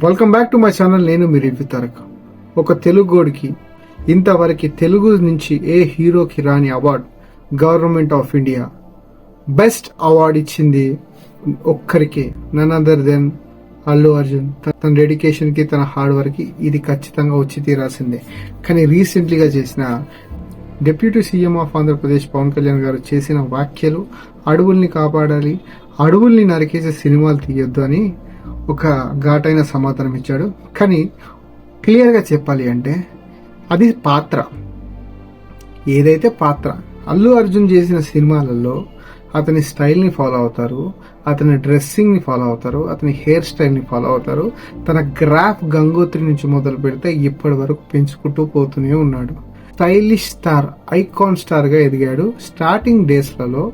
Welcome back to my channel నేను మీ review Tarak. ఒక తెలుగోడికి ఇంతవరకు తెలుగు నుంచి ఏ హీరోకి రాని award government of India best award ఇచ్చింది ఒక్కరికే none other than Allu Arjun. తన డెడికేషన్కి తన హార్డ్ వర్క్కి ఇది ఖచ్చితంగా వచ్చి తీరాల్సిందే. కానీ రీసెంట్లీగా చేసిన deputy CM of Andhra Pradesh Pawan Kalyan గారు చేసిన వ్యాఖ్యలు అడవుల్ని కాపాడాలి అడవుల్ని నరికేసే సినిమాలు తీయొద్దు అని ఒక ఘాటైన సమాధానం ఇచ్చాడు. కానీ క్లియర్గా చెప్పాలి అంటే అది పాత్ర. ఏదైతే పాత్ర అల్లు అర్జున్ చేసిన సినిమాలలో అతని స్టైల్ని ఫాలో అవుతారు అతని డ్రెస్సింగ్ని ఫాలో అవుతారు అతని హెయిర్ స్టైల్ని ఫాలో అవుతారు తన గ్రాఫ్ గంగోత్రి నుంచి మొదలు పెడితే ఇప్పటి వరకు పెంచుకుంటూ పోతూనే ఉన్నాడు. స్టైలిష్ స్టార్ ఐకాన్ స్టార్గా ఎదిగాడు. స్టార్టింగ్ డేస్లలో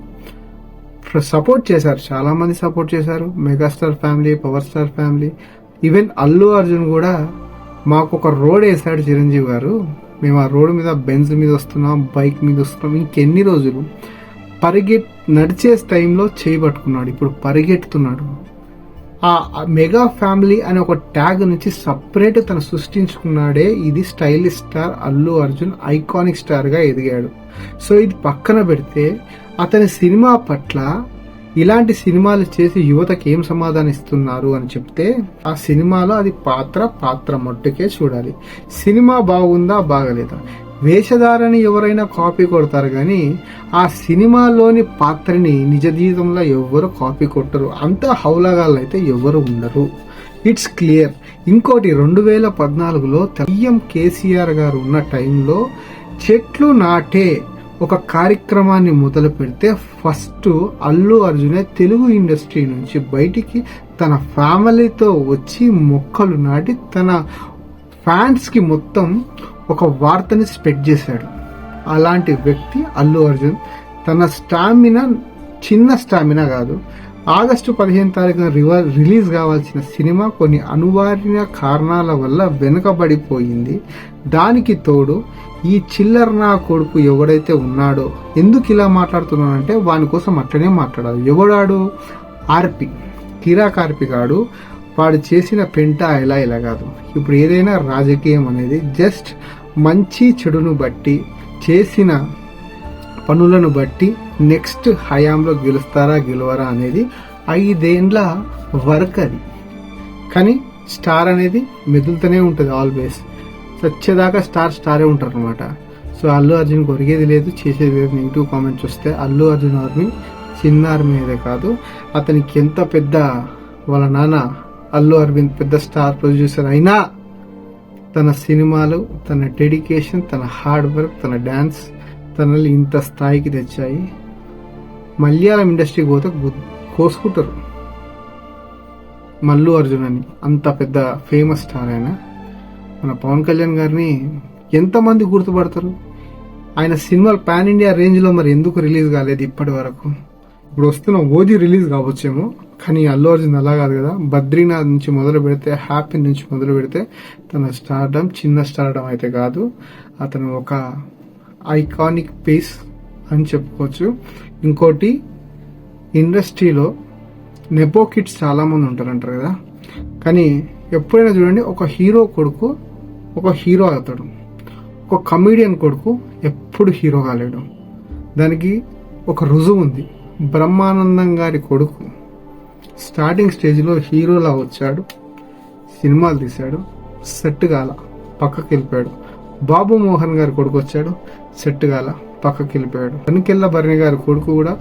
సపోర్ట్ చేశారు. చాలా మంది సపోర్ట్ చేశారు. Megastar family power star family even Allu Arjun కూడా మాకు ఒక రోడ్ వేసాడు చిరంజీవి గారు. మేము ఆ రోడ్ మీద బెంజ్ మీద వస్తున్నాం బైక్ మీద వస్తున్నాం ఇంకెన్ని రోజులు పరిగెట్ నడిచే టైంలో చేయి పట్టుకున్నాడు. ఇప్పుడు పరిగెడుతున్నాడు ఆ మెగా ఫ్యామిలీ అనే ఒక ట్యాగ్ నుంచి సపరేట్ తను సృష్టించుకున్నాడే. ఇది stylish star Allu Arjun iconic స్టార్గా ఎదిగాడు. సో ఇది పక్కన పెడితే అతని సినిమా పట్ల ఇలాంటి సినిమాలు చేసి యువతకి ఏం సమాధానం ఇస్తున్నారు అని చెప్తే ఆ సినిమాలో అది పాత్ర పాత్ర మట్టుకే చూడాలి. సినిమా బాగుందా బాగలేదా? వేషధారని ఎవరైనా కాపీ కొడతారు కానీ ఆ సినిమాలోని పాత్రని నిజ జీవితంలో ఎవ్వరు కాపీ కొట్టరు. అంత హౌలగాళ్ళు అయితే ఎవరు ఉండరు. ఇట్స్ క్లియర్ ఇంకోటి రెండు వేల పద్నాలుగులో సీఎం కేసీఆర్ గారు ఉన్న టైంలో చెట్లు నాటే ఒక కార్యక్రమాన్ని మొదలు పెడితే ఫస్ట్ అల్లు అర్జునే తెలుగు ఇండస్ట్రీ నుంచి బయటికి తన ఫ్యామిలీతో వచ్చి మొక్కలు నాటి తన ఫ్యాన్స్కి మొత్తం ఒక వార్తని స్ప్రెడ్ చేశాడు. అలాంటి వ్యక్తి అల్లు అర్జున్ తన స్టామినా చిన్న స్టామినా కాదు ఆగస్టు పదిహేను తారీఖున రివర్ రిలీజ్ కావాల్సిన సినిమా కొన్ని అనివార్య కారణాల వల్ల వెనుకబడిపోయింది. దానికి తోడు ఈ చిల్లర నా కొడుకు ఎవడైతే ఉన్నాడో ఎందుకు ఇలా మాట్లాడుతున్నానంటే వాని కోసం అట్లనే మాట్లాడాలి. ఎవడాడు? ఆర్పి కిరాక్ ఆర్పి గాడు. వాడు చేసిన పెంట ఇలా ఇలా కాదు. ఇప్పుడు ఏదైనా రాజకీయం అనేది జస్ట్ మంచి చెడును బట్టి చేసిన పనులను బట్టి నెక్స్ట్ హయాంలో గెలుస్తారా గెలవరా అనేది ఐదేండ్ల వర్క్ అది. కానీ స్టార్ అనేది మెదులుతూనే ఉంటుంది ఆల్వేస్. వచ్చేదాకా స్టార్ స్టారే ఉంటారు అనమాట సో అల్లు అర్జున్ కొరిగేది లేదు చేసేది లేదు. నెగిటివ్ కామెంట్స్ వస్తే అల్లు అర్జున్ ఆర్మీ చిన్న ఆర్మీ అదే కాదు. అతనికి ఎంత పెద్ద వాళ్ళ నాన్న అల్లు అరవింద్ పెద్ద స్టార్ ప్రొడ్యూసర్ అయినా తన సినిమాలు తన డెడికేషన్ తన హార్డ్ వర్క్ తన డ్యాన్స్ తనని ఇంత స్థాయికి తెచ్చాయి. మలయాళం ఇండస్ట్రీకి పోతే కోసుకుంటారు. మల్లు అర్జున్ అని అంత పెద్ద ఫేమస్ స్టార్ అయినా. మన పవన్ కళ్యాణ్ గారిని ఎంతమంది గుర్తుపడతారు? ఆయన సినిమాలు పాన్ ఇండియా రేంజ్లో మరి ఎందుకు రిలీజ్ కాలేదు ఇప్పటి వరకు? ఇప్పుడు వస్తున్న ఓజీ రిలీజ్ కావచ్చేమో కానీ అల్లు అర్జున్ అలా కాదు కదా. బద్రీనాథ్ నుంచి మొదలు పెడితే హ్యాపీ నుంచి మొదలు పెడితే తన స్టార్డమ్ చిన్న స్టార్డమ్ అయితే కాదు. అతను ఒక ఐకానిక్ పీస్ అని చెప్పుకోవచ్చు. ఇంకోటి ఇండస్ట్రీలో నెపో కిడ్స్ చాలామంది ఉంటారంటారు కదా. కానీ ఎప్పుడైనా చూడండి ఒక హీరో కొడుకు ఒక హీరో అవుతాడు ఒక కమీడియన్ కొడుకు ఎప్పుడు హీరో కాలేడు. దానికి ఒక రుజువు ఉంది. బ్రహ్మానందం గారి కొడుకు. స్టార్టింగ్ స్టేజ్లో హీరోలా వచ్చాడు. సినిమాలు తీశాడు. సెట్ గాల పక్కకి వెళ్ళిపోయాడు. బాబు మోహన్ గారి కొడుకు వచ్చాడు. సెట్ గాల పక్కకి వెళ్ళిపోయాడు. కనికెళ్ళ భరణి గారి కొడుకు కూడా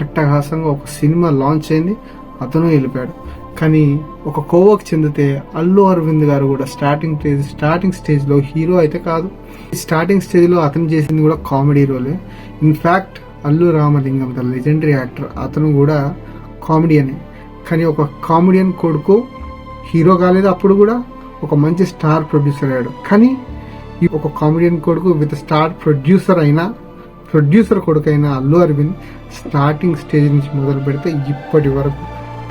హట్టహాసంగా ఒక సినిమా లాంచ్ అయింది. అతను వెళ్ళిపోయాడు. కానీ ఒక కోవకు చెందితే అల్లు అరవింద్ గారు కూడా స్టార్టింగ్ స్టేజ్ స్టార్టింగ్ స్టేజ్లో హీరో అయితే కాదు. స్టార్టింగ్ స్టేజ్లో అతను చేసింది కూడా comedy రోలే in fact Allu Ramalingam the legendary actor అతను కూడా కామెడియనే కానీ ఒక కామెడియన్ కొడుకు హీరో కాలేదు అప్పుడు కూడా ఒక మంచి స్టార్ ప్రొడ్యూసర్ అయ్యాడు. కానీ ఈ ఒక కామెడియన్ కొడుకు విత్ స్టార్ ప్రొడ్యూసర్ అయినా ప్రొడ్యూసర్ కొడుకు అయిన అల్లు అరవింద్ స్టార్టింగ్ స్టేజ్ నుంచి మొదలు పెడితే ఇప్పటి వరకు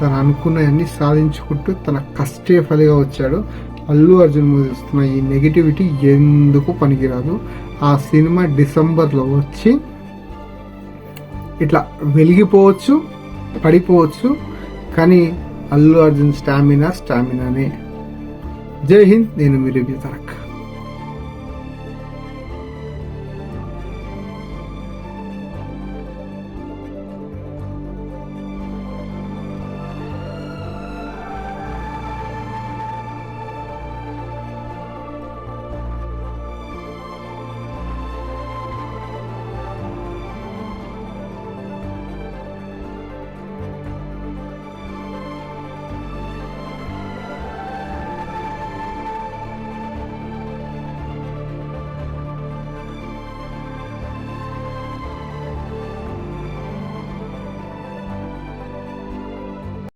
తను అనుకున్నవన్నీ సాధించుకుంటూ తన కష్టే ఫలిగా వచ్చాడు. అల్లు అర్జున్ మీద వస్తున్న ఈ నెగిటివిటీ ఎందుకు పనికిరాదు? ఆ సినిమా డిసెంబర్లో వచ్చి ఇట్లా వెలిగిపోవచ్చు పడిపోవచ్చు కానీ అల్లు అర్జున్ స్టామినా స్టామినానే. జై హింద్ నేను మీ రివ్యూ